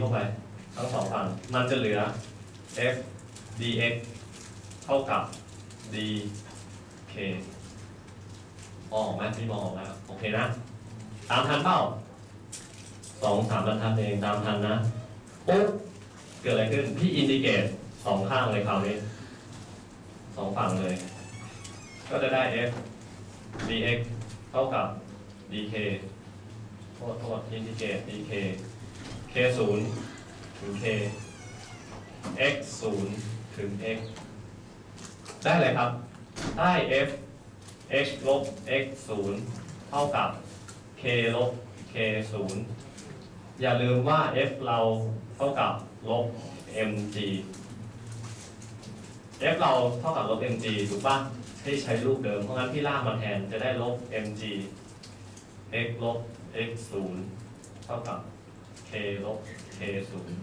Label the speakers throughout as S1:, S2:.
S1: เข้าไป ทั้งสองฝั่ง มันจะเหลือ f dx เท่ากับ dk อออกไหมพี่มองออกแล้ว โอเคนะ ตามทันเปล่าสองสามบรรทัดเองตามทันนะปุ๊บเกิดอะไรขึ้น พี่อินดิเกตสองข้างเลยคราวนี้สองฝั่งเลย ก็จะได้ f dx เท่ากับ dk โทษโทษอินดิเกต dk k ศูนย์ถึง k x ศูนย์ถึง x ได้เลยครับ ได้ f x ลบ x ศูนย์เท่ากับ k ลบ k ศูนย์อย่าลืมว่า f เราเท่ากับลบ mg f เราเท่ากับลบ mg ถูกปะให้ใช้รูปเดิม เพราะงั้นพี่ล่ากมาแทนจะได้ลบ mg x ลบ x ศูนย์เท่ากับ k ลบ k ศูนย์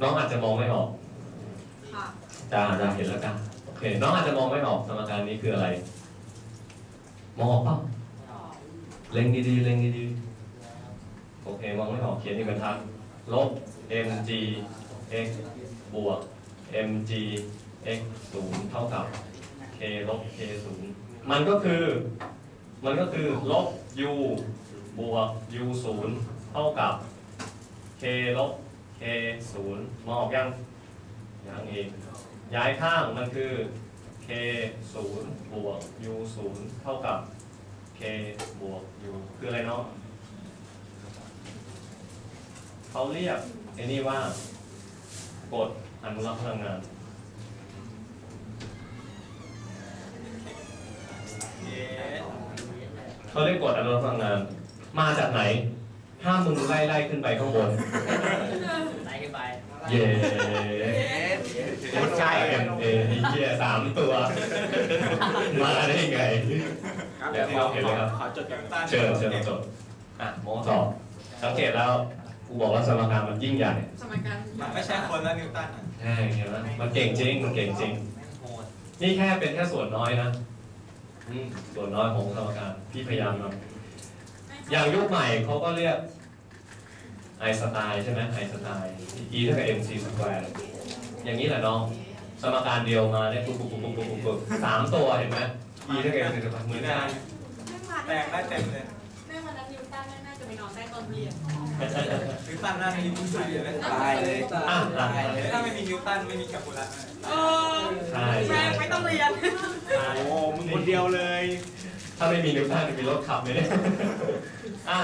S1: น้องอาจจะมองไม่ออก
S2: ค่ะ
S1: จ้าจ้าเห็นแล้วกันโอเค น้องอาจจะมองไม่ออกสมการนี้คืออะไร มองออกเปล่าเล็งดีๆเล็งดีๆโอเค มองไม่ออกเขียนที่บรรทัดลบ mg x บวก mg x ศูนย์เท่ากับ k ลบ k ศูนย์มันก็คือ มันก็คือลบ u บวก u ศูนย์เท่ากับ k ลบ k ศูนย์มองออกยังยังอีกย้ายข้างมันคือ k ศูนย์บวก u ศูนย์เท่ากับ k บวก u คืออะไรเนาะเขาเรียกไอ้นี่ว่ากฎอนุรักษ์พลังงาน เขาเรียกกฎอนุรักษ์พลังงาน มาจากไหนถ้ามึงไล่ไล่ขึ้นไปข้างบน
S3: ไล่ขึ้นไป
S1: เย่กดใช่เอ็มเอเฮียสามตัว มาได้ไงเดี๋ยวเราเห็นเลยครับ
S4: ขอจดกัน
S1: เชิญเชิญมาจดอะมองสอบสังเกตแล้วกูบอกว่าสมการมันยิ่งใหญ่
S2: สมการ
S4: มันไม่ใช่คนละนิวตันอะ
S1: ใช่เห็นไหมมันเก่งจริงมันเก่งจริง
S3: โหด
S1: นี่แค่เป็นแค่ส่วนน้อยนะอืมส่วนน้อยของสมการพี่พยายามทำ อย่างยุคใหม่เขาก็เรียกไอน์สไตน์ใช่ไหมไอน์สไตน์ e เท่ากับ mc สแควร์อย่างนี้แหละน้อง สมการเดียวมาเนี่ยปุ๊บปุ๊บปุ๊บปุ๊บปุ๊บปุ๊บสามตัวเห็นไหม e เท่ากับ mc สแควร์เหมือนกัน
S4: แตกได้เต็มเลย
S2: แม่วันนั้นนิวตันน่าจะไปนอนใต้ต้นเรียน
S4: นิวตันน่าไม่มีผู้ชายเลย
S3: ตายเลย
S1: อะอะ
S4: ถ้าไม่มีนิวตันไม่มีแคปูลัส
S2: เออ
S1: ใช่
S2: แม่ไม่ต้องเรียน
S4: โอ้มึงคนเดียวเลย
S1: ถ้าไม่มีนิวตันจะมีรถขับไหมเนี่ยอะ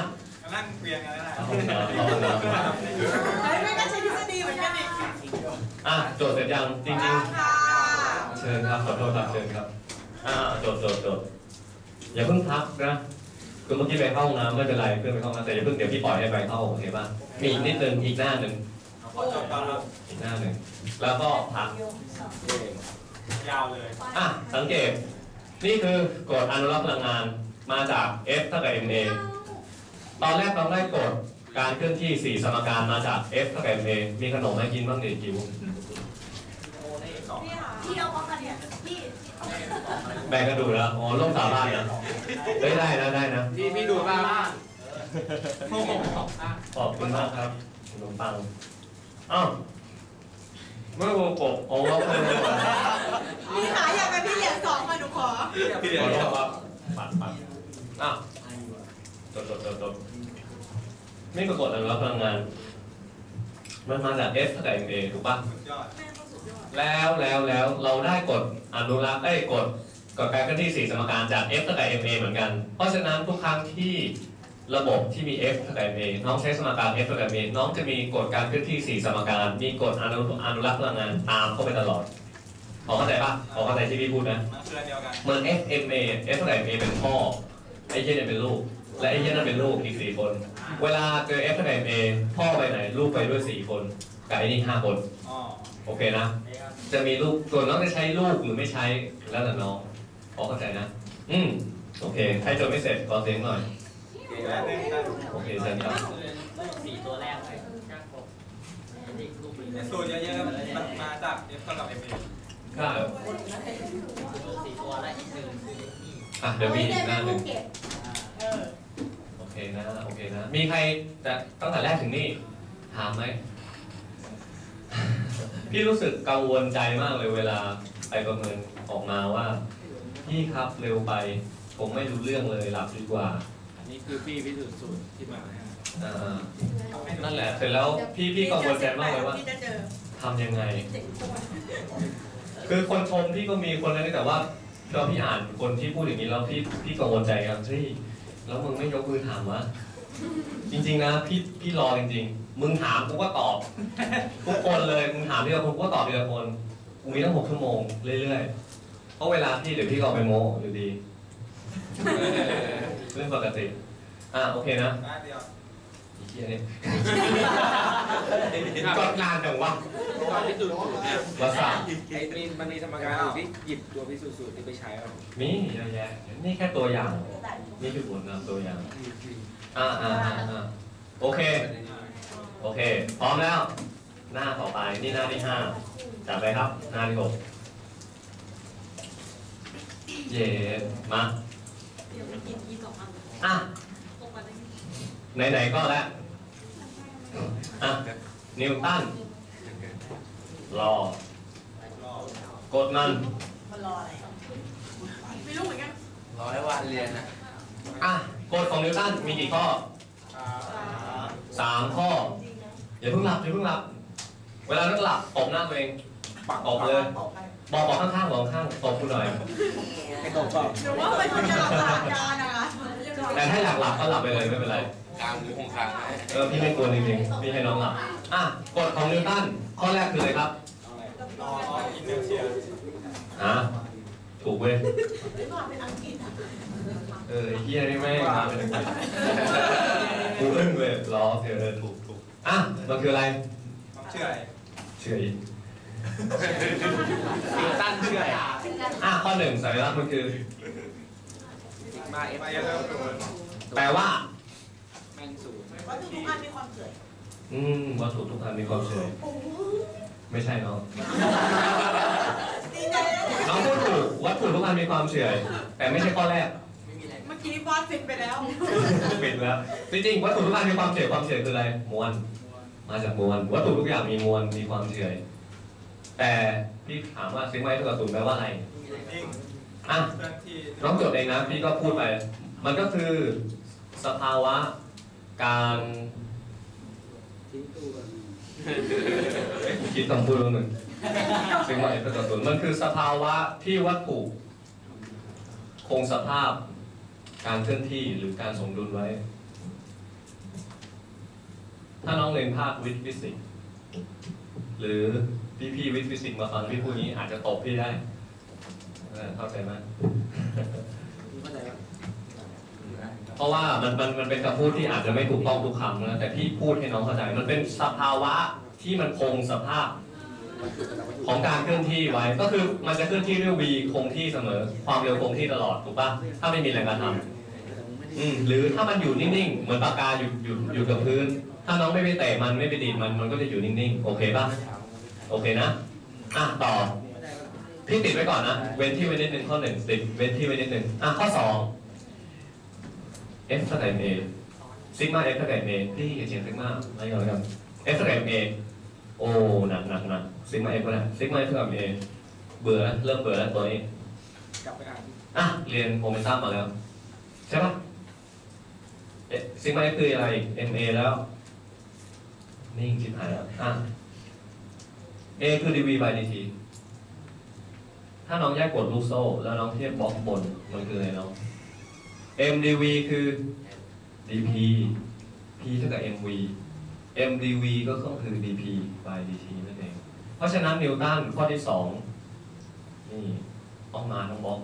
S4: นั่งเกวียนกันได้
S1: เอาห้องน้ำเอาห้องน้ำ
S2: เฮ้ยไม่ก็ใช้ทฤษฎีเหมือนกันอีก
S1: อะโจทย์เสร็จยังจริง
S2: ค่ะ
S1: ๆเชิญครับขอโทษครับเชิญครับอ่าโจทย์โจทย์โจทย์อย่าเพิ่งพักนะคือเมื่อกี้ไปเข้าห้องน้ำไม่เป็นไรเพื่อนไปเข้าห้องน้ำแต่อย่าเพิ่งเดี๋ยวพี่ปล่อยให้ไปเข้าโอเคป่ะมีอีกนิดนึงอีกหน้าหนึ่ง
S4: ขอจบตอนรับ
S1: อีกหน้าหนึ่งแล้วก็พัก
S4: ยาวเลย
S1: อะสังเกต นี่คือกฎอนุรักษ์พลังงานมาจาก F เท่ากับ ma ตอนแรกเราได้กฎการเคลื่อนที่ 4 สมการมาจาก F เท่ากับ ma มีขนมให้กินบ้างดิจิ๋ว
S3: โอ้ได้สอง
S2: พี่ค่ะ
S5: พี่เอาของกันเนี่ยพี่
S1: แบ่งกันดูแล้วอ๋อร่วมสาบานนะเฮ้ยได้นะได้นะ
S3: พี่พี่ดูบ้าง
S4: โอ้โห
S1: ขอบคุณมากครับขนมปังอ้าว เมื่อวงกบโอ้เราเพิ่มเลย
S2: พี่ขาอยากเป็นพี่เหรียญสองมาหนูขอ
S4: พี่เดียว
S1: อโทษครับปัดปัดอ้าวจดจดจดจดนี่คือกฎอนุรักษ์พลังงาน มันมาจาก F เท่ากับ ma ถูกปะ
S4: สุดยอด
S2: แม่ต้องสุดยอด
S1: แล้วแล้วแล้วเราได้กฎอนุรักษ์ไอ้ยกฎกฎการเคลื่อนที่4สมการจาก F เท่ากับ ma เหมือนกัน เพราะฉะนั้นทุกครั้งที่ ระบบที่มี F เท่ากับ ma น้องใช้สมการ F เท่ากับ ma น้องจะมีกฎการเคลื่อนที่ 4 สมการ มีกฎอนุอนุรักษ์พลังงานตามเข้าไปตลอดพอเข้าใจปะพอเข้าใจที่พี่พูดนะ
S4: มันคืออันเดียวกัน
S1: เหมือน F M A F เท่ากับ ma เป็นพ่อ ไอ้เหี้ยเนี่ยเป็นลูก และไอ้เหี้ยนั่นเป็นลูกอีกสี่คน เวลาเจอ F เท่ากับ ma พ่อไปไหน ลูกไปด้วยสี่คนกับไอ้นี่ห้าคน
S4: อ๋อ
S1: โอเคนะ จะมีลูก ส่วนน้องจะใช้ลูกหรือไม่ใช้แล้วแต่น้องพอเข้าใจนะ อืม โอเค ใครจดไม่เสร็จขอเสียงหน่อย
S4: และหนึ่งกัน
S1: โอเคเชิญครับ
S3: สี่ตัวแรกเลยก้ากบ
S4: สูตรเยอะๆมันมาจาก F เท่ากับ M A
S1: ค่ะ
S3: สี่ตัวและอีกหนึ่งคือนี่
S1: อะเดี๋ยวมีอีกหน้าหนึ่งโอเคนะโอเคนะ มีใครแต่ตั้งแต่แรกถึงนี่ถามไหมพี่รู้สึกกังวลใจมากเลยเวลาไปประเมินออกมาว่า พี่ครับเร็วไป ผมไม่รู้เรื่องเลยหลับดีกว่า
S5: นนี้คือพี่พิสูจน์สูตรที่มานะครับ
S1: อ่านั่นแหละเสร็จแล้วพี่พี่กังวลใจมากเลยว่า
S2: พี่จะเจอ
S1: ทำยังไง
S2: เจ็ดคน
S1: คือคนชมพี่ก็มีคนนั้นแต่ว่าพอพี่อ่านคนที่พูดอย่างนี้แล้วพี่พี่กังวลใจครับเฮ้ยแล้วมึงไม่ยกมือถามวะจริง ๆ นะพี่พี่รอจริง ๆ มึงถามกูก็ตอบทุกคนเลยมึงถามทีละคนกูก็ตอบทีละคนกูมีตั้งหกชั่วโมงเรื่อยๆเพราะเวลาพี่เดี๋ยวพี่ก็เอาไปโม้อยู่ดี เรื่องปกติ อะโอเคนะ
S4: แป๊บเดียว
S1: ไอ้เหี้ยนี่ก็นานจังวะ
S5: ตอนพิสูจน์สูตรเนี่ย
S1: วาสา
S5: ไอ้มีมันมีสมการอยู่ที่หยิบตัวพิสูจน์สูตรที่ไปใช้เอา
S1: มีเยอะแยะนี่แค่ตัวอย่าง นี่คือผลนำตัวอย่างอ่าอ่าอ่าอ่าโอเค โอเค พร้อมแล้ว หน้าต่อไป นี่หน้าที่ห้าจับไปครับ หน้าที่หกเย่มา
S2: เดี๋ยวไปกินอีสองอัน
S1: อะ
S2: ตกมาได้
S1: ไหนๆก็แล้วอะนิวตันรอ
S4: รอก
S1: ดมัน
S2: มันรออะไรไม่รู้เหมือนกัน
S5: ร้อยวันเรียนนะ
S1: อะกฎของนิวตันมีกี่ข้อ
S4: สาม
S1: สามข้อ
S2: จริงนะ
S1: อย่าเพิ่งหลับอย่าเพิ่งหลับ เวลานักหลับตบหน้าตัวเองปักตบเลย
S2: บอกไป
S1: บอกบอกข้างๆบอกข้างๆตบคุณหน่อย
S5: ให้ตรงเปล่า
S2: หรือว่าเป็นคนจะหลับตาจานนะคะ
S1: แต่ถ้าอยากหลับก็หลับไปเลยไม่เป็นไร
S5: กลางหูของกลาง
S1: เออพี่ไม่กลัวจริงๆพี่ให้น้องหลับอะกฎของนิวตันข้อแรกคืออะไรครับ
S4: รออินเนอร์เชีย
S1: ฮะถูกเว้ย
S2: ไม่ว่าเป็นอังกฤษอะ
S1: เออไอ้เฮียนี่ไม่งมาเป็นอังกฤษกูอึ้งเลยล้อเธอเออถูกถูกอะมันคืออะไร
S4: ความเชื่ออะไร
S1: เชื่ออีก
S5: นิวตันเชื่อ
S1: อะ ข้อหนึ่งสัญลักษณ์มันคือ
S5: ซิกมาเอฟ
S4: มาเยอะแล้วโดน
S1: แปลว่า
S5: แม่งศูนย์
S2: ว่าทุกอันมีความเฉย
S1: อืมวัตถุทุกอันมีความเฉย
S2: โอ้โห
S1: ไม่ใช่น้อง
S2: ดีใจแล้วเนี่ย
S1: น้องพูดถูกวัตถุทุกอันมีความเฉยแต่ไม่ใช่ข้อแรก
S5: ไม่มีอะไร
S2: เมื่อกี้วาดเสร็จไปแล้ว
S1: ปิดแล้วจริงๆวัตถุทุกอันมีความเฉยความเฉยคืออะไรมวลมาจากมวลวัตถุทุกอย่างมีมวลมีความเฉยแต่พี่ถามว่าซิงไว้ตัวศูนย์แปลว่าอะไร
S4: นิ่ง
S1: อะ
S4: เคลื่อนที่
S1: น้องจดเองนะพี่ก็พูดไป มันก็คือสภาวะการ
S5: ทิ้งตัว
S1: เอ๊ะคิดคำพูดแล้วหนึ่งซิงไว้ตัวศูนย์มันคือสภาวะที่วัตถุคงสภาพการเคลื่อนที่หรือการสมดุลไว้ ถ้าน้องเรียนภาควิทย์ฟิสิกส์หรือพี่พี่ๆวิทย์ฟิสิกส์มาฟังพี่พูดนี้อาจจะตบพี่ได้ เออเข้าใจไหม
S5: เข้าใจไหม
S1: เพราะว่ามันมันมันเป็นคำพูดที่อาจจะไม่ถูกต้องทุกคำนะแต่พี่พูดให้น้องเข้าใจ มันเป็นสภาวะที่มันคงสภาพของการเคลื่อนที่ไว้ก็คือมันจะเคลื่อนที่ด้วย v คงที่เสมอ ความเร็วคงที่ตลอดถูกปะถ้าไม่มีแรงกระทำอืมหรือถ้ามันอยู่นิ่งๆ เหมือนปากกาอยู่อยู่อยู่กับพื้น ถ้าน้องไม่ไปเตะมันไม่ไปดีดมันมันก็จะอยู่นิ่งๆ โอเคป่ะโอเคนะอะต่อ พี่ติดไว้ก่อนนะ เว้นที่ไว้นิดนึงข้อหนึ่งติดเว้นที่ไว้นิดนึงอะข้อสอง f เท่ากับ a ซิกมา f เท่ากับ a พี่เขียนซิกมาอะไรก่อนแล้วกัน f เท่ากับ a โอ้หนักหนักหนักซิกมา f ก็ได้ซิกมา f เท่ากับ a เบื่อแล้วเริ่มเบื่อแล้วตัวนี้
S5: กลับไปอ่าน
S1: อะเรียนโมเมนตัมมาแล้ว ใช่ปะเอ๊ะซิกมาคืออะไร MA แล้วนิ่งชิบหายแล้วอะ A คือ dv by dt ถ้าน้องแยกกฎลูกโซ่ แล้วน้องเทียบบล็อกบน มันคืออะไรน้อง M dv คือ dp p เท่ากับ mv m dv ก็ต้องคือ dp by dt นั่นเอง เพราะฉะนั้นนิวตันข้อที่สองนี่ต้องมาต้องบล็อก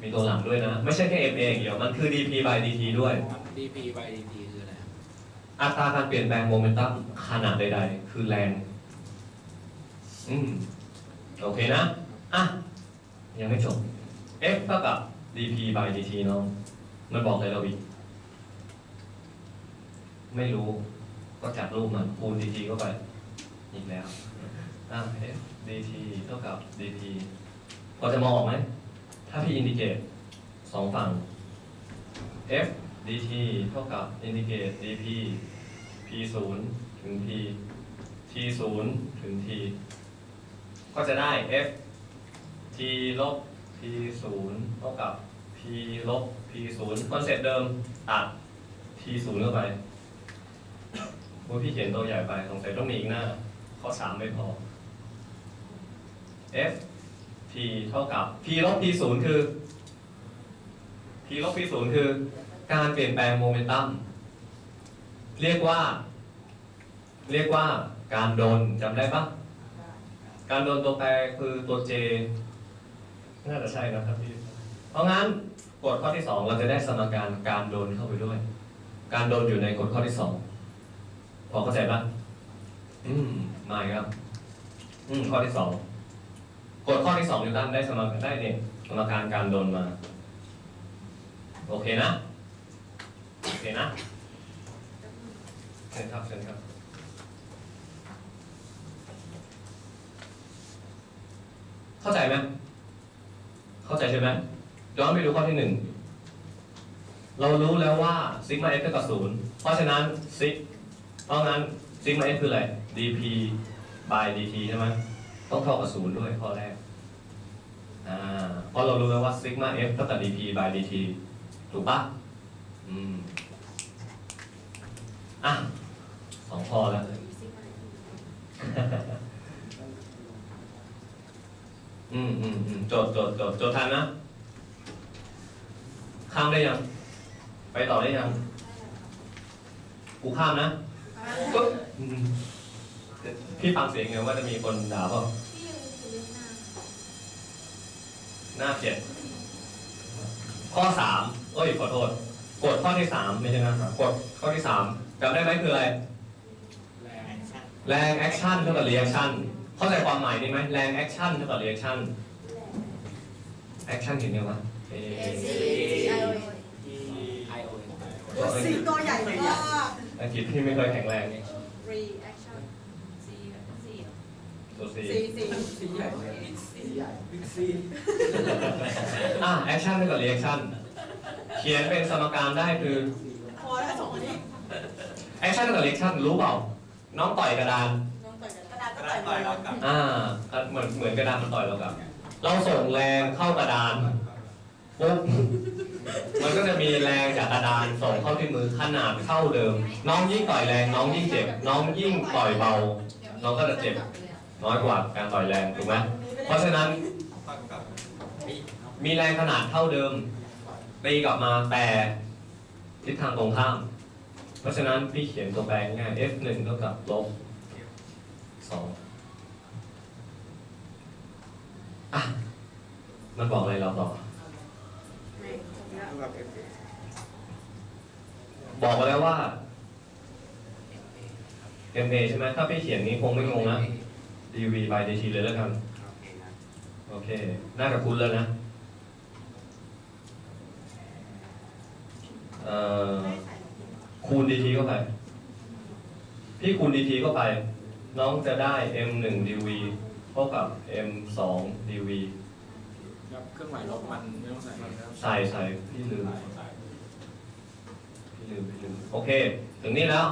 S1: มีตัวหลังด้วยนะ ไม่ใช่แค่ MA อย่างเดียว มันคือ dp by dt ด้วย
S5: ดีพีไปดีพีคืออะไร
S1: อัตราการเปลี่ยนแปลงโมเมนตัมขนาดใด ๆ คือแรง อืม โอเคนะ อะ ยังไม่จบ F เท่ากับ dp by dt น้องมันบอกอะไรเราอีกไม่รู้ ก็จัดรูปมันคูณ dt เข้าไป อีกแล้วอ่ F dt เท่ากับ dp พอจะมองออกไหม ถ้าพี่อินดิเกตสองฝั่ง F dt เท่ากับอินทิเกรต dp p 0ถึง t t 0ถึง t ก็จะได้ f t ลบ p 0เท่ากับ p ลบ p 0คอนเซ็ปต์เดิมตัด t 0เข้าไปโอ้พี่เขียนตัวใหญ่ไปสงสัยต้องมีอีกหน้า ข้อ3ไม่พอ f t เท่ากับ p ลบ p 0คือ p ลบ p 0คือ การเปลี่ยนแปลงโมเมนตัมเรียกว่า เรียกว่าการโดนจำได้ปะการโดนตัวแปรคือตัว j น่าจะใช่นะครับพี่ เพราะงั้นกฎข้อที่2เราจะได้สมการการโดนเข้าไปด้วย การโดนอยู่ในกฎข้อที่2พอเข้าใจปะอืมมาอีกครับ อืมข้อที่2กฎข้อที่2นิวตันได้สมการได้เนี่ยสมการการโดนมา โอเคนะ โอเคนะเชิญครับเชิญครับเข้าใจไหม เข้าใจใช่ไหมย้อนไปดูข้อที่หนึ่งเรารู้แล้วว่าซิกมา f เท่ากับศูนย์เพราะฉะนั้นซิกเพราะงั้นซิกมา f คืออะไร dp by dt ใช่ไหมต้องเท่ากับศูนย์ด้วยข้อแรกอ่าเพราะเรารู้แล้วว่าซิกมา f เท่ากับ dp by dt ถูกปะอืมอะสองข้อแล้ว อืมอืมอืมจดจดจดจดทันนะข้ามได้ยัง ไปต่อได้ยัง กูข้ามนะปึ๊บอืมพี่ฟังเสียงไงว่าจะมีคนด่าเปล่าหน้าเจ็ดข้อสามเอ้ยขอโทษกฎข้อที่สามไม่ใช่นะครับกฎข้อที่สามจำได้ไหมคืออะไร แรงแอคชั่นเท่ากับรีแอคชั่น เข้าใจความหมายนี้ไหมแรงแอคชั่นเท่ากับรีแอคชั่นแอคชั่นเห็นยังวะเอ
S5: I O
S2: สีตัวใหญ่มาก
S1: อังกฤษที่ไม่เคยแข็งแรง
S2: reaction
S1: ตัวซี
S2: สีสี
S5: สีใหญ่บิ๊กซีบิ๊กซี
S1: อะแอคชั่นเท่ากับรีแอคชั่นเขียนเป็นสมการได้คือ
S2: พอแล้วสองคนนี้
S1: แอคชั่นเท่ากับรีแอคชั่นรู้เปล่าน้องต่อยกระดาน
S2: ดาษ
S4: ก
S2: ก็
S4: ระ
S2: ต่
S4: ดา
S2: อย
S4: ษต่อยเรากลับ
S1: อ่าเหมือนเหมือนกระดานมันต่อยเรากลับ เราส่งแรงเข้ากระดานปุ๊บมันก็จะมีแรงจากกระดานส่งเข้าที่มือขนาดเท่าเดิม น้องยิ่งต่อยแรงน้องยิ่งเจ็บ น้องยิ่งต่อยเบา น้องก็จะเจ็บน้อยกว่าการต่อยแรงถูกไหมเพราะฉะนั้น
S4: ต่อยกลับ
S1: มีแรงขนาดเท่าเดิมตีกลับมาแต่ทิศทางตรงข้าม เพราะฉะนั้นพี่เขียนตัวแปรง่าย f 1เท่ากับลบ 2อะ มันบอกอะไรเราต่อ
S5: เท่บ
S1: อกมาแล้วว่า ma ใช่ไหมถ้าพี่เขียนนี้คงไม่งงนะ dv by dt เลยแล้วกัน โอเค น่าจะคุ้นแล้วนะ เอ่อคูณ dt เข้าไป พี่คูณ dt เข้าไป น้องจะได้ m 1 dv เท่ากับ m 2 dv
S5: ครับเครื่องหมายลบมันไม่ต้องใส่ครับ
S1: ใส่ใส่พี่ลืมพี่ลืมพี่ลืมโอเค ถึงนี้แล้ว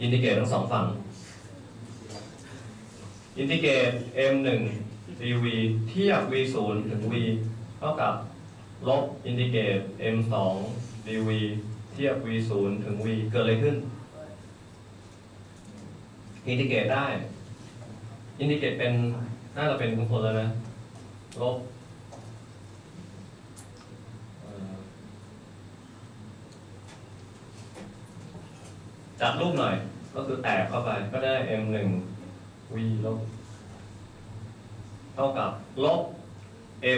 S1: อินทิเกรตทั้งสองฝั่ง อินทิเกรต m 1 dv เทียบ v 0 ถึง v เท่ากับลบอินทิเกรต m 2 dv เทียบ v 0 ถึง v เกิดอะไรขึ้น อินทิเกรตได้ อินทิเกรตเป็นน่าจะเป็นทุกคนแล้วนะ ลบจัดรูปหน่อย ก็คือแตกเข้าไปก็ได้ m 1 v ลบ เท่ากับลบ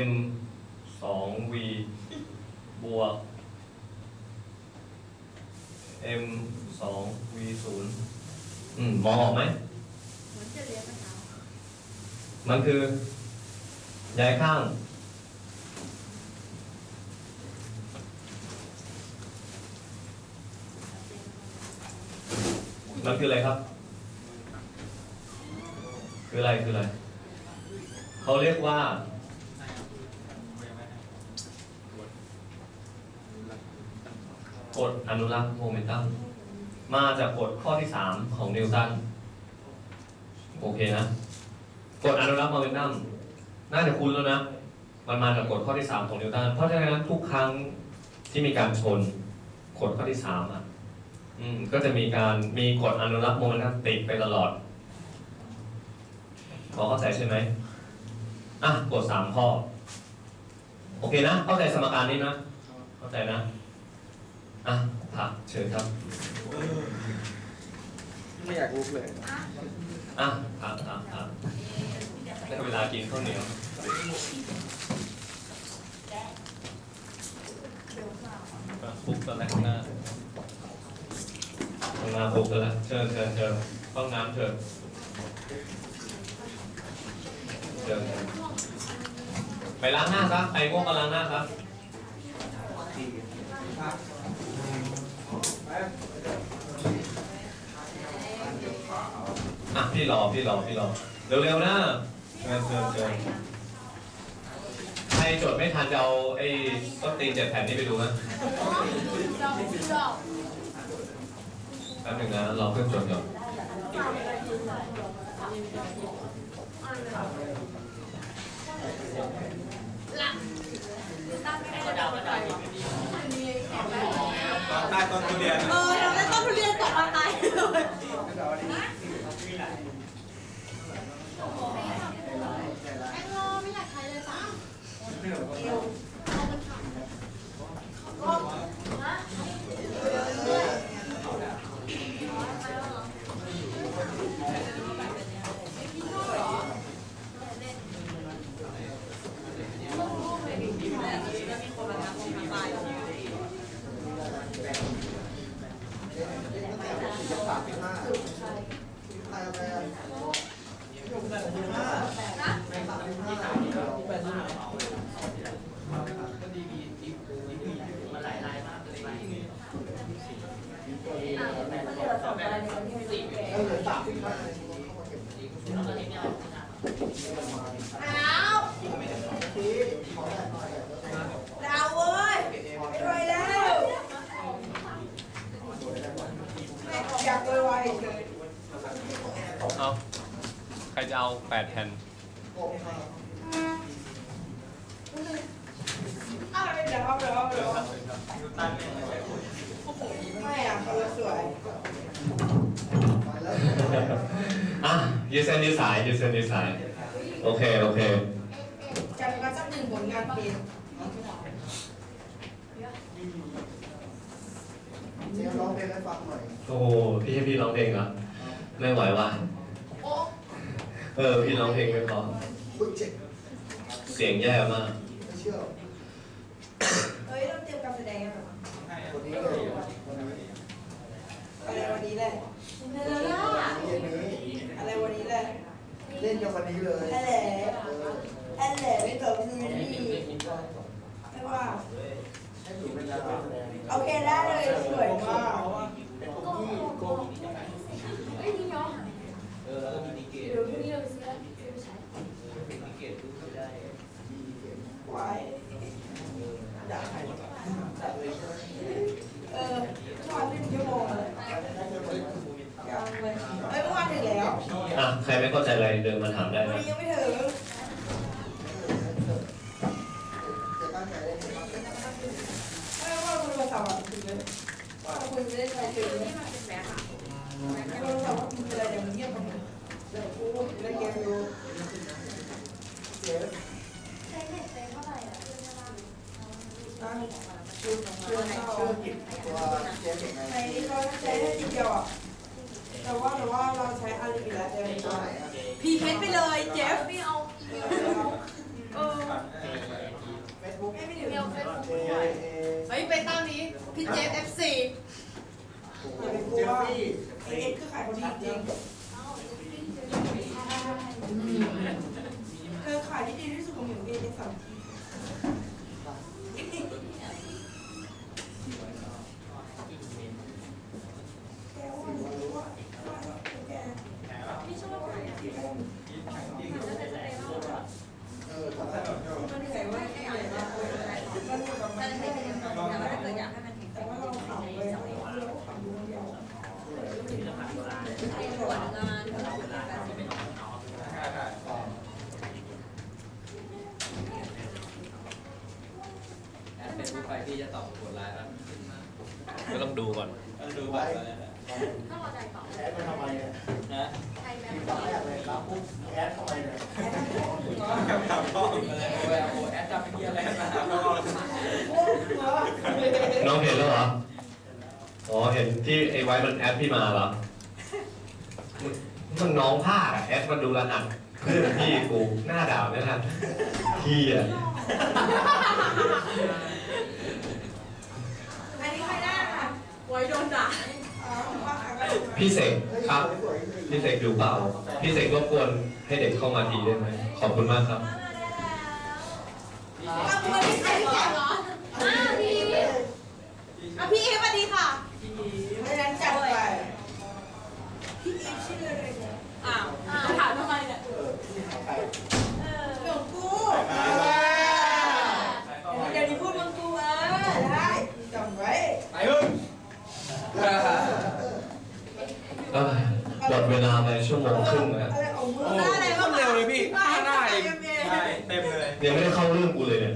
S1: m 2 v บวก m 2 v 0 อืมมองออกไหม
S2: เหมือนจะเรียนเมื่อเช้า
S1: มันคือย้ายข้าง มันคืออะไรครับ คืออะไรคืออะไรเขาเรียกว่ากฎอนุรักษ์โมเมนตัม มาจากกฎข้อที่สามของนิวตัน โอเคนะ กฎอนุรักษ์โมเมนตัมน่าจะคุ้นแล้วนะ มันมาจากกฎข้อที่สามของนิวตัน เพราะฉะนั้นทุกครั้งที่มีการชนกฎข้อที่สามอะก็จะมีการมีกฎอนุรักษ์โมเมนตัมติดไปตลอดพอเข้าใจใช่ไหมอะกฎสามข้อ โอเคนะ เข้าใจสมการนี้นะ เข้าใจนะ อะผักเชิญครับ
S5: ไม่อยากลุกเลย
S1: อะผักผักผักได้เวลากินข้าวเหนียวคุกกันแล้วข้างหน้าข้างหน้าคุกแล้วเชิญเชิญเชิญห้องน้ำเชิญเชิญไปล้างหน้าครับไปง่วงมาล้างหน้าครับ อะพี่รอพี่รอพี่รอเร็วๆนะเชิญเชิญเชิญใครจดไม่ทันจะเอาไอ้ต้นตีนเจ็ดแผ่นนี้ไปดูนะแป๊บหนึงนะรอเพื่อนจดก่อน
S3: เขาเดาไม่ได้
S4: ตอนใต้ต้นทุเรียน
S2: เออเราได้ต้นทุเรียนตกมาตายเลย
S6: แองโลไม่อยากใช้เลยจ้ะ
S3: มันหลายลายมากเลยลายสี่
S2: แล้ว
S3: แล้วก็ทีนี้
S2: อ้าวดาว เว้ยไม่ไหวแล้วอยากไวๆเลย
S1: เอาใครจะเอาแปดแผ่น
S2: ยืดเส้
S1: นยืดสายยืดเส้นยืดสาย โอเค โอเค
S2: จัดมาสักหนึ่งผลงานเพลง
S7: เจ๊ร้องเพลงให้ฟังหน่อย
S1: โอ้โห พี่ให้พี่ร้องเพลงเหรอ ไม่ไหวว่ะเออ พี่ร้องเพลงไม่พอ
S7: คุณเจ็บ
S1: เสียงแย่มาก
S7: ไม่เชื่อ
S2: เฮ้ยต้องเตรียมการแสดงกันหรอ
S7: คนนี้เลย
S2: อะไรวันนี้แหละ
S6: เนล่า
S7: เย็นนี้
S2: อะไรวันนี้แหละ
S7: เล่นกันวันนี้เลย
S2: อะไร
S7: เออ
S2: อะไรไม่ตอบซีรีส์ไม่ว่า
S7: ให้หนูเป็นดาราแสดง
S2: โอเคได้เลยสวยมาก
S7: เป็นคนที่โกง
S6: เอ้ยนี่เนาะ
S3: เออแล้วก็มีนิเกต
S6: เดี๋ยวพรุ่งนี้เราไปซื้อแล้วซื้อไปใช้
S3: นิเกตดูไม่ได้
S7: ดีเก่ง
S2: ไว้ด่าใครเออเมื่อวานเป็นชั่วโมงเลยยังเลยเอ้ยเมื่อวานถึงแล้ว
S1: อะใครไม่เข้าใจอะไรเดินมาถามได้
S2: นะยังไม่ถึงว่าคุณโทรศัพท์อะถึงเลยว่าคุณไม่ได้ใช้ถึง ไปเลย
S7: เจ๊
S2: ฟ
S6: ไม่เอาอีเมล
S2: เออ
S7: เฟซบุ๊ก
S2: ไม่ไม่
S6: อี
S2: ถึง
S6: เมลเฟซบุ๊ก
S7: เจ๊
S6: ด้วย
S7: เอ
S2: เฮ้ยไปตั้งนี้พี่เจฟ F4
S7: เจฟฟี่
S2: เอ็กคือขายคนดีจริง
S6: เอ้าเดี๋ยวพี่เดี๋ยวพี่ใช้ได้
S2: เธอขายที่ดีที่สุดของหนูเองในสามแกว่าหนูว่าว่าแก
S6: ไม่ชอบไหนอะ
S7: เออทำได้
S2: มันใส่ว่าใหญ่มากเลยมันดูแบบมันไม่ได้แต่ว่าเราขำ วดงาน
S3: แอดเป็นผู้ไปที่จะตอบกดไลน์แล้ว
S1: ก็ต้องดูก่อน
S3: ต้องดูบัตรแล้วนะ
S6: ถ้าเราใจต่อ
S7: แอดมาทำไมเนี่ย
S3: นะ
S6: ใครแบบ
S7: ตอนแรกเลยรับปุ๊บแอดทำไมเนี่ย
S4: กับถามพ่อ
S3: โอ้ยโอ้แอดจำเป็นที่อะไรมา
S1: น้องเห็นแล้วเหรอ อ๋อ เห็นที่ไอ้ไว้มันแอดพี่มาเหรอมันน้องภาอะแอดมาดูรหัสเพื่อนพี่กูหน้าด่าวเนี่ยนะพี่อะ
S2: อันนี้ใครได้ค่ะ
S6: ไว้โดนด่า
S1: พี่เสกครับ พี่เสกอยู่เปล่า พี่เสกรบกวนให้เด็กเข้ามาทีได้ไหมขอบคุณมากครับ
S2: เอามือที่ใครที่แจกเหรอ
S6: อ้าวพี่
S2: อะพี่เอสวัสดีค่ะไม่งั้นจัดไปพี่เอฟชื่ออะไรเนี่ย
S6: อ้าวถามทำไมเนี่ย
S7: เออที่หายไป
S6: เออ
S2: หลวงกูเดี๋ยวนี้พูดหลวงกูเออได้จำไว้
S5: ไปมึง
S1: เอ้ยหมดเวลาไปชั่วโมงครึ่งแล้ว
S2: อะไรของมึง
S5: โอ้โหโคตรเร็วเลยพี่ห้าหน้าเอง
S4: ใช่เต็มเลย
S1: ยังไม่ได้เข้าเรื่องกูเลยเนี่ย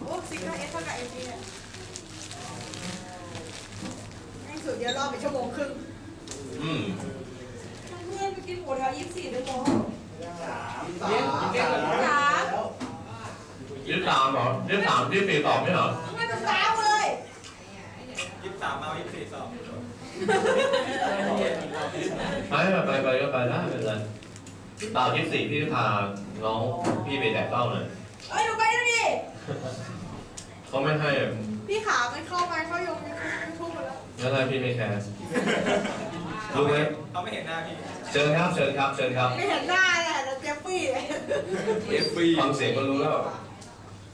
S2: โอ้ซิกเกอร์เอฟเท่ากับเอฟเนี่ย สุดเดียวรอบไปชั่วโมงครึ่ง
S1: อืม
S2: เพื่อนไปกินหมูกระทะยี่สิบสี่ชั่วโมง
S5: เลี้ยงกินเลี้ยงก่อน
S2: สาม
S1: ยี่สิบสามเหรอยี่สิบสามยี่สิบสี่ตอบไม่เหรอ
S2: ไม่ต้องสามเลย
S4: ยี่สิบสามเอายี่สิบสี่สอบ
S1: ไปไปไปก็ไปได้ไม่เป็นไรเปล่ายี่สิบสี่พี่พาน้องพี่ไปแดกเหล้าหน่อย
S2: เอ้ยหนูไปดูดิ
S1: เขาไม่ให้อะ
S2: พี่ขามันเข้าไปเข้ายงยูทูบหมด แล้ว
S1: งั้นอะไรพี่ไม่แคร์รู้ไหม
S4: เขาไม่เห็นหน้าพี่
S1: เชิญครับเชิญครับเชิญครับ
S2: ไม่เห็นหน้าเลยแต่เจฟฟี่เลย
S5: เอฟฟรี
S1: ฟังเสียงก็รู้แล้ว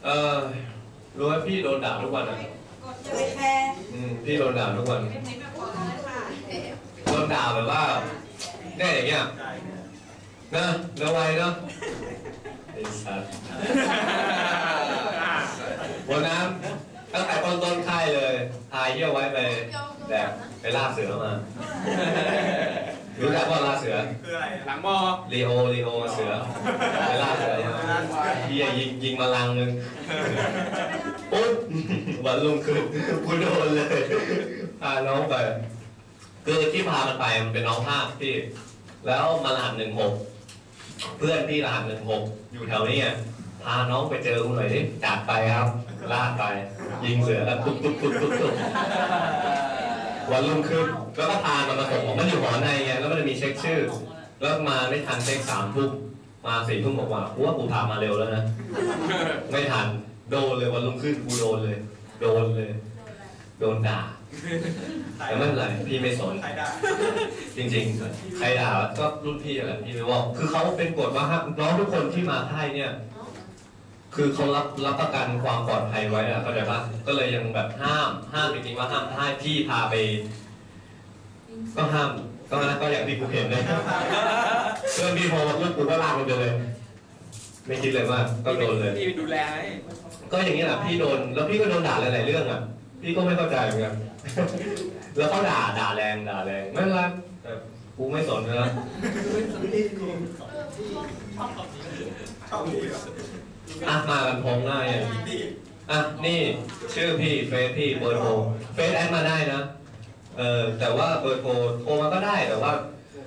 S1: เออรู้ไหมพี่โดนด่าทุกวันอะ
S2: จะไปแคร์
S1: อืมพี่โดนด่าทุกวัน
S2: ไม่แบบพอแล้วค่ะ
S1: โดนด่าแบบว่าเนี่ยอย่างเงี้ย
S4: ใช่
S1: นะเดี๋ยวไวเนาะไอ้สัสวันนั้นตั้งแต่ต้นต้นๆค่ายเลย ทายเยี่ยวไว้ไปแดกไปล่าเสือมา รู้จักว่าล่าเสือ
S4: คืออะไร
S5: หลังมอ
S1: ลีโอลีโอเสือไปล่าเสือมาพี่ยิงยิงมาลังนึงปุ๊บวันรุ่งขึ้นกูโดนเลยพาน้องไป คือที่พามันไปมันเป็นน้องภาคพี่ แล้วมารหัสหนึ่งหกเพื่อนพี่รหัสหนึ่งหกอยู่แถวนี้ไงพาน้องไปเจอกูหน่อยดิจัดไปครับ ลากไป ยิงเสือแล้วตุ๊บตุ๊บตุ๊บตุ๊บตุ๊บวันรุ่งขึ้นแล้วก็พามันมาส่งผมมันอยู่หอในไงแล้วมันจะมีเช็คชื่อ แล้วมาไม่ทันเช็คสามทุ่มมาสี่ทุ่มกว่าๆกูว่ากูพามาเร็วแล้วนะ ไม่ทันโดนเลยวันรุ่งขึ้นกูโดนเลย โดนเลย โดนด่าแต่ไม่เป็นไรพี่ไม่สน
S4: ใครด่า
S1: จริงๆใครด่าก็รุ่นพี่แหละพี่ไม่ว่าคือเขาเป็นกฎว่าน้องทุกคนที่มาค่ายเนี่ย คือเขารับรับประกันความปลอดภัยไว้อะเข้าใจปะก็เลยยังแบบห้ามห้ามจริงๆว่าห้ามให้พี่พาไป ก็ห้ามก็นะก็อย่างที่กูเห็นเลยเพื่อนพี่พอมาพูดกูก็ลากมันไปเลย ไม่คิดเลยว่าก็โดนเลย
S5: พี่ไปดูแลให้
S1: ก็อย่างนี้แหละพี่โดนแล้วพี่ก็โดนด่าหลายๆเรื่องอะ พี่ก็ไม่เข้าใจเหมือนกันแล้วเขาด่าด่าแรงด่าแรงไม่เป็นไรแต่กูไม่สนนะ
S4: ชอบพี่เหรอ
S1: อะมากันพร้อมหน้าเนี่ย
S4: พี่
S1: อะนี่ชื่อพี่เฟซพี่เบอร์โทรเฟซแอดมาได้นะเออแต่ว่าเบอร์โทรโทรมาก็ได้แต่ว่า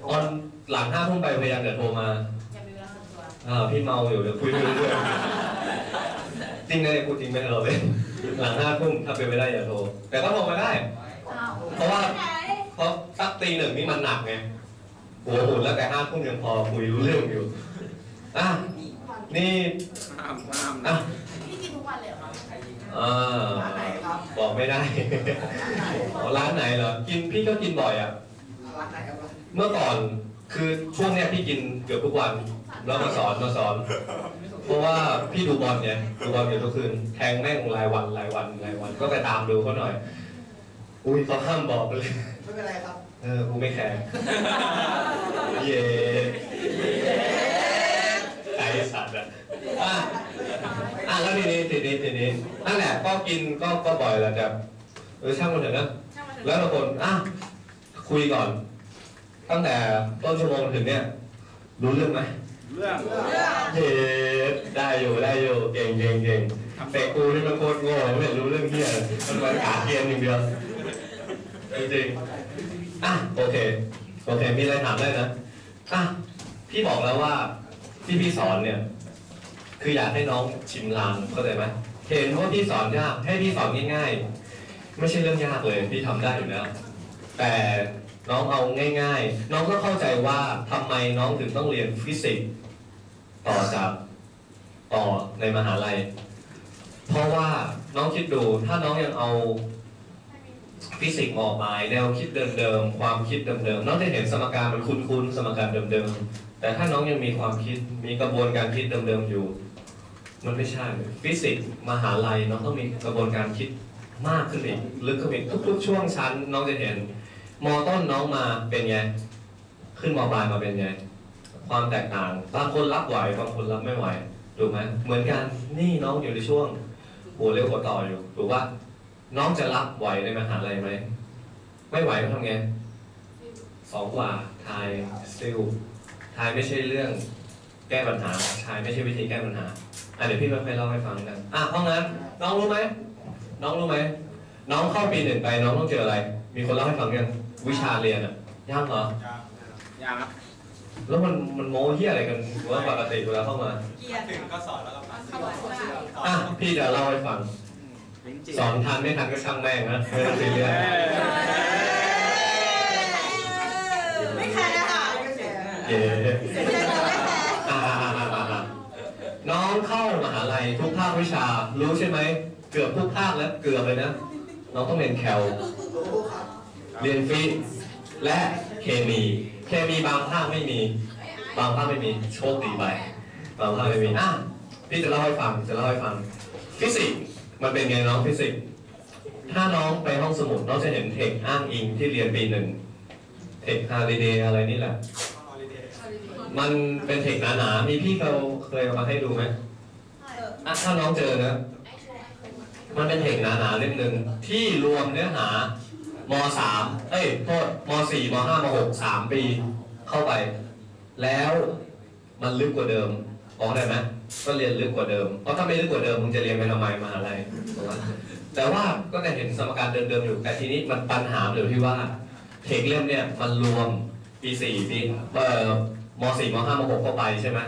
S1: ตอนหลังห้าทุ่มไปพยายามอย่าโทรมา
S6: อย่ามีเวลาส่วนตัว
S1: อ่าพี่เมาอยู่เดี๋ยวคุยไม่รู้เรื่องจริงเลยพูดจริงไม่ได้เราเล่นหลังห้าทุ่มถ้าเป็นไม่ได้อย่าโทรแต่ก็โทรมาได้
S6: อ้าว
S1: เพราะว่า
S2: ไหน
S1: เพราะสักตีหนึ่งนี่มันหนักไงหัวหุ่นแล้วแต่ห้าทุ่มยังพอคุยรู้เรื่องอยู่อะ นี่
S5: ห้ามห้าม
S1: อะ
S6: พี่กินทุกวันเลยเหรอคะ
S1: อ่า
S7: ร้านไหนครับ
S1: บอกไม่ได้อ๋อร้านไหนเหรอ กินพี่ก็กินบ่อยอะ
S7: ร้านไหนครับ
S1: เมื่อก่อนคือช่วงเนี้ยพี่กินเกือบทุกวัน แล้วมาสอนมาสอน เพราะว่าพี่ดูบอลเนี่ยดูบอลเกือบทุกคืน แทงแม่งรายวันรายวันรายวัน ก็ไปตามดูเขาหน่อย อุ้ยเขาห้ามบอกเลย
S7: ไม่เป็นไรครับ
S1: เออกูไม่แคร์เย่ใจ สัตว์อะอะอะแล้วทีนี้ทีนี้ทีนี้นั่นแหละก็กินก็ก็บ่อยแหละแต่เออช่างมันเถอะนะ
S6: ช่างมัน
S1: แล้วบางคนอะคุยก่อน ตั้งแต่ต้นชั่วโมงถึงเนี่ยรู้เรื่องไหม
S5: เรื่อง
S1: เย้ได้อยู่ได้อยู่เก่งเก่งเก่งแต่กูนี่มันโคตรโง่ไม่เห็นรู้เรื่องเฮียเลยมันมันขาเทียนอย่างเดียวจริงๆอะโอเคโอเคมีอะไรถามได้นะอะพี่บอกแล้วว่า ที่พี่สอนเนี่ย คืออยากให้น้องชิมลางเข้าใจไหมเห็นว่าพี่สอนยากให้พี่สอนง่ายๆ ไม่ใช่เรื่องยากเลยพี่ทำได้อยู่แล้ว แต่น้องเอาง่าย ๆ น้องก็เข้าใจว่าทำไมน้องถึงต้องเรียนฟิสิกส์ต่อจากต่อในมหาลัย เพราะว่าน้องคิดดูถ้าน้องยังเอาฟิสิกส์มอปลาแนวคิดเดิมๆ ความคิดเดิมๆ น้องจะเห็นสมการมันคุ้นๆ สมการเดิมๆ แต่ถ้าน้องยังมีความคิดมีกระบวนการคิดเดิมๆอยู่ มันไม่ใช่ฟิสิกส์มหาลัยน้องต้องมีกระบวนการคิดมากขึ้นอีกลึกขึ้นอีกทุก ๆ ช่วงชั้นน้องจะเห็นมอต้นน้องมาเป็นไง ขึ้นมอปลายมาเป็นไง ความแตกต่างบางคนรับไหวบางคนรับไม่ไหวถูกไหมเหมือนกันนี่น้องอยู่ในช่วงหัวเร็วหัวต่ออยู่ถูกว่าน้องจะรับไหวในมหาลัยไหมไม่ไหวก็ทำไงสองกว่าทายซิล ทายไม่ใช่เรื่องแก้ปัญหาทายไม่ใช่วิธีแก้ปัญหาอะเดี๋ยวพี่มาค่อยเล่าให้ฟังกันอะเพราะงั้นน้องรู้ไหมน้องรู้ไหมน้องเข้าปีหนึ่งไปน้องต้องเจออะไร มีคนเล่าให้ฟังยังวิชาเรียนอะยากเหรอ
S5: อย่างครับ
S1: แล้วมันมันโม้เฮียอะไรกันว่าปกติเวลาเข้ามา
S2: เกียรติ
S4: ถึงก็สอนแล้วก็มา
S6: เข้ามาข้างหน้า
S4: สอน
S1: อะพี่จะเล่าให้ฟัง
S5: จริง
S1: สอนทันไม่ทันก็ช่างแม่งนะไม่ต้องซีเรียส เย้
S2: เสียใจแต่ไม่แคร์
S1: อ่าน้องเข้ามหาลัยทุกภาควิชา รู้ใช่ไหม เกือบทุกภาคแล้วเกือบเลยนะ น้องต้องเรียนแคล
S7: รู้ครับ
S1: เรียนฟิสิกส์และเคมี เคมีบางภาคไม่มี บางภาคไม่มีโชคดีไป บางภาคไม่มีอะพี่จะเล่าให้ฟังจะเล่าให้ฟัง ฟิสิกส์มันเป็นไงน้องฟิสิกส์ถ้าน้องไปห้องสมุดน้องจะเห็นเทคอ้างอิงที่เรียนปีหนึ่งเทคฮาริเดย์อะไรนี่แหละ
S4: ฮอลิเดย์
S1: มันเป็นเทคหนาๆมีพี่เขาเคยเอามาให้ดูไหมอะถ้าน้องเจอนะ มันเป็นเทคหนาๆเล่มหนึ่งที่รวมเนื้อหามสามเอ้ยโทษมสี่มห้ามหกสามปี เข้าไป แล้วมันลึกกว่าเดิมออกได้ไหมก็เรียนลึกกว่าเดิม เพราะถ้าไม่ลึกกว่าเดิมมึงจะเรียนไปทำไมมหาลัยถูกไหมแต่ว่าก็จะเห็นสมการเดิมๆอยู่ แต่ทีนี้มันปัญหาอยู่ที่ว่า เทคเล่มเนี่ยมันรวมปีสี่ปีเอ่อ มสี่มห้ามหกเข้าไปใช่ไหม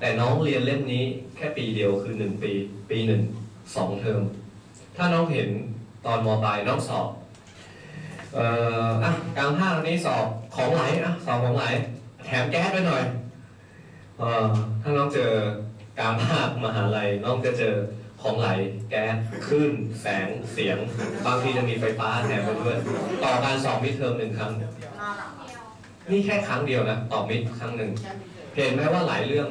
S1: แต่น้องเรียนเล่มนี้แค่ปีเดียวคือหนึ่งปี ปีหนึ่งสองเทอม ถ้าน้องเห็นตอนมปลายน้องสอบเอ่ออะกลางภาคนี้สอบของไหลอะสอบของไหลแถมแก๊สด้วยหน่อยเอ่อถ้าน้องเจอกลางภาคมหาลัยน้องจะเจอของไหลแก๊สคลื่นแสงเสียง บางทีจะมีไฟฟ้าแถมไปด้วยต่อการสอบมิดเทอมหนึ่งครั้ง นี่แค่ครั้งเดียวนะต่อมิดครั้งหนึ่งเห็นไหมว่าหลายเรื่อง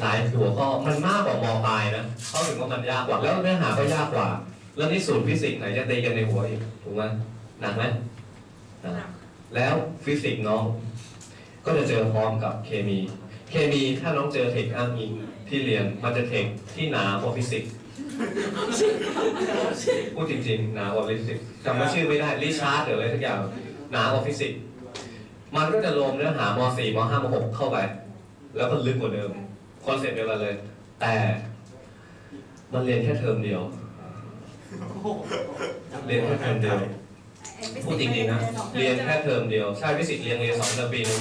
S1: หลายหัวข้อมันมากกว่ามปลายนะเขาถึงว่ามันยากกว่าแล้วเนื้อหาก็ยากกว่า แล้วนี่สูตรฟิสิกส์ไหนจะตีกันในหัวอีกถูกไหมหนักไหมหนักแล้วฟิสิกส์น้อง ก็จะเจอพร้อมกับเคมี เคมีถ้าน้องเจอเทคอ้างอิงที่เรียนมันจะเทคที่หนากว่าฟิสิกส์พูดจริงๆหนากว่าฟิสิกส์จำว่าชื่อไม่ได้ริชาร์ดหรืออะไรทุกอย่างหนากว่าฟิสิกส์ มันก็จะรวมเนื้อหาม4ม5ม6เข้าไป แล้วก็ลึกกว่าเดิมคอนเซ็ปต์เดียวกันเลย แต่มันเรียนแค่เทอมเดียว เรียนแค่เทอมเดียวพูดจริงๆนะ เรียนแค่เทอมเดียว ใช่ฟิสิกส์เรียนเรียนสองเทอมปีหนึง